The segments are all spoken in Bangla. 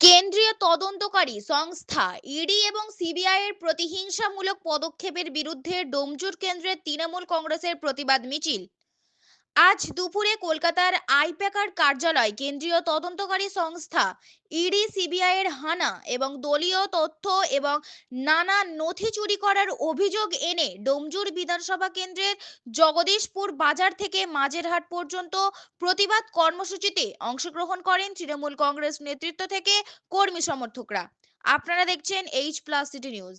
কেন্দ্রীয় তদন্তকারী সংস্থা ইডি এবং সিবিআই এর প্রতিহিংসামূলক পদক্ষেপের বিরুদ্ধে ডোমজুর কেন্দ্রের তৃণমূল কংগ্রেসের প্রতিবাদ মিছিল। আজ দুপুরে কলকাতার আইপ্যাকার কার্যালয় কেন্দ্রীয় তদন্তকারী সংস্থা ইডি, সিবিআই এর হানা এবং দলীয় তথ্য এবং নানা নথি চুরি করার অভিযোগ এনে ডোমজুর বিধানসভা কেন্দ্রের জগদীশপুর বাজার থেকে মাঝেরহাট পর্যন্ত প্রতিবাদ কর্মসূচিতে অংশগ্রহণ করেন তৃণমূল কংগ্রেস নেতৃত্ব থেকে কর্মী সমর্থকরা। আপনারা দেখছেন H plus city news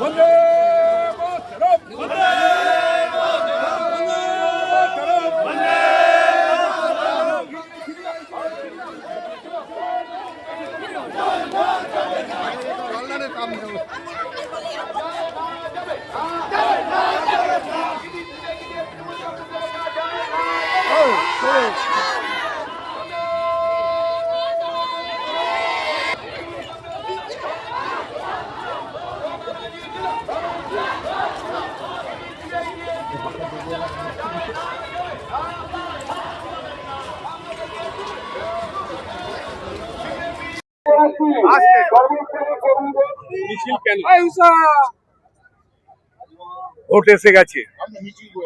Vande Mataram. Vande Mataram Vande মিছিল কেন ভোট এসে গেছে।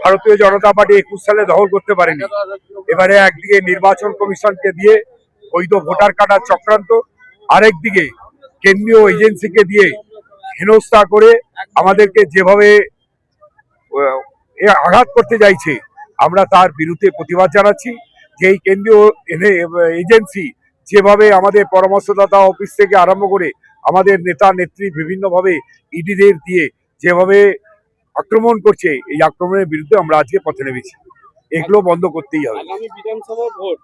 ভারতীয় জনতা পার্টি একুশ সালে দখল করতে পারেনি। এবারে একদিকে নির্বাচন কমিশনকে দিয়ে বৈধ ভোটার কাটার চক্রান্ত আরেকদিকে কেন্দ্রীয় এজেন্সিকে দিয়ে হেনস্থা করে আমাদেরকে যেভাবে এ আঘাত করতে চাইছে আমরা তার বিরুদ্ধে প্রতিবাদ জানাচ্ছি। যে এই কেন্দ্রীয় এজেন্সি যেভাবে আমাদের পরামর্শদাতা অফিস থেকে আরম্ভ করে আমাদের নেতা নেত্রী বিভিন্নভাবে ইডিদের দিয়ে যেভাবে আক্রমণ করছে এই আক্রমণের বিরুদ্ধে আমরা আজকে পথে নেমেছি। এগুলো বন্ধ করতেই হবে। বিধানসভা ভোট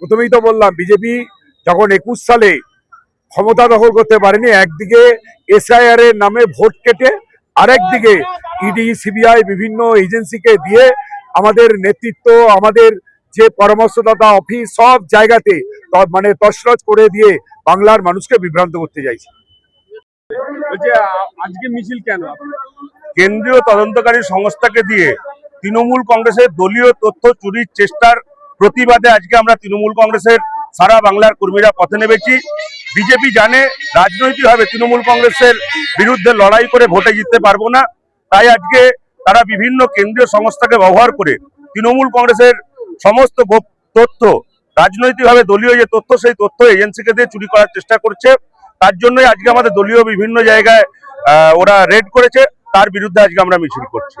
প্রথমেই তো বললাম বিজেপি যখন একুশ সালে ক্ষমতা দখল করতে পারেনি একদিকে এসআইআর এর নামে ভোট কেটে আরেকদিকে ইডি সিবিআই বিভিন্ন এজেন্সিকে দিয়ে আমাদের নেতৃত্ব আমাদের যে পরামর্শদাতা অফিস সব জায়গাতে মানে তছরছ করে দিয়ে বাংলার মানুষকে বিভ্রান্ত করতে চাইছে। আজকে মিছিল কেন? কেন্দ্রীয় তদন্তকারী সংস্থাকে দিয়ে তৃণমূল কংগ্রেসের দলীয় তথ্য চুরির চেষ্টার প্রতিবাদে আজকে আমরা তৃণমূল কংগ্রেসের সারা বাংলার কর্মীরা পথে নেমেছি। বিজেপি জানে রাজনৈতিকভাবে তৃণমূল কংগ্রেসের বিরুদ্ধে লড়াই করে ভোটে জিততে পারব না। তাই আজকে তারা বিভিন্ন কেন্দ্রীয় সংস্থাকে ব্যবহার করে তৃণমূল কংগ্রেসের সমস্ত তথ্য রাজনৈতিকভাবে দলীয় যে তথ্য সেই তথ্য এজেন্সিকে দিয়ে চুরি করার চেষ্টা করছে। তার জন্যই আজকে আমাদের দলীয় বিভিন্ন জায়গায় ওরা রেড করেছে। তার বিরুদ্ধে আজকে আমরা মিছিল করছি।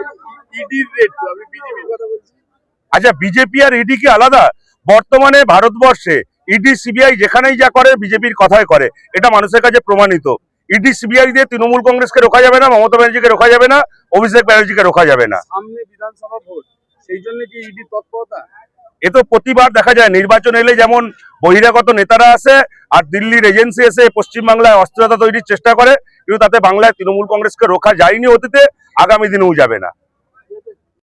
আচ্ছা বিজেপি আর ইডি কি আলাদা? বর্তমানে ভারতবর্ষে ইডি সিবিআই যেখানেই যা করে বিজেপির কথাই করে। এটা মানুষের কাছে প্রমাণিত। ইডি সিবিআই দিয়ে তৃণমূল কংগ্রেসকে রোখা যাবে না মমতা ব্যানার্জিকে রোখা যাবে না অভিষেক ব্যানার্জিকে রোখা যাবে না। সামনে বিধানসভা ভোট। সেই জন্য কি ইডি তৎপরতা? এ তো প্রতিবার দেখা যায়, নির্বাচন এলে যেমন বহিরাগত নেতারা আসে আর দিল্লির এজেন্সি এসে পশ্চিমবাংলায় অস্থিরতা তৈরির চেষ্টা করে, কিন্তু তাতে বাংলায় তৃণমূল কংগ্রেসকে রোখা যায়নি অতীতে, আগামী দিনেও যাবে না।